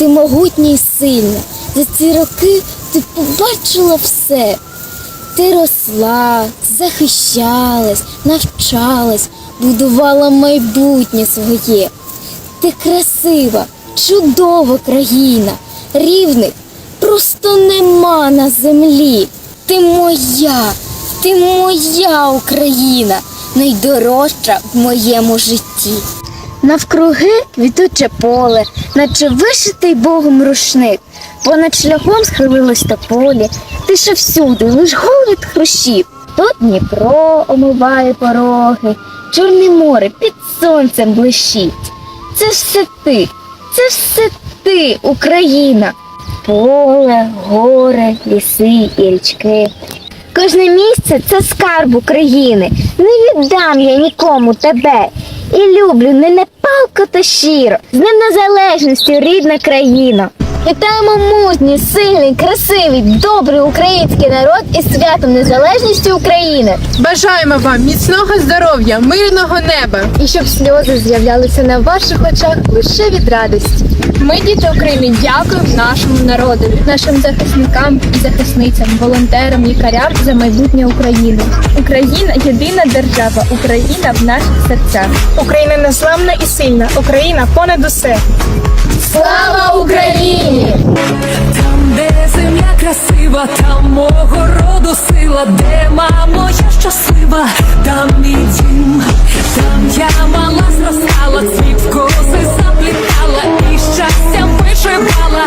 Ти могутня і сильна. За ці роки ти побачила все. Ти росла, захищалась, навчалась, будувала майбутнє своє. Ти красива, чудова країна, рівних просто нема на землі. Ти моя, ти моя Україна, найдорожча в моєму житті. Навкруги квітуче поле, наче вишитий Богом рушник. Понад шляхом схилилось тополі, тише всюди, лиш гул хрущів. Тут Дніпро омиває пороги, Чорне море під сонцем блищить. Це все ти, це все ти, Україна. Поле, гори, ліси і річки. Кожне місце це скарб України. Не віддам я нікому тебе. І люблю не не палко та щиро. З ним незалежністю рідна країна. Вітаємо мужній, сильний, красивий, добрий український народ із святом незалежності України. Бажаємо вам міцного здоров'я, мирного неба. І щоб сльози з'являлися на ваших очах лише від радості. Ми, діти України, дякуємо нашому народу, нашим захисникам і захисницям, волонтерам, лікарям за майбутнє України. Україна єдина держава, Україна в наших серцях. Україна незламна і сильна, Україна понад усе. Слава Україні! Там, де земля красива, там мого роду сила, де мамо, я щаслива, там і дім, там я мала зростала, світ коси заплітала і щастям виживала.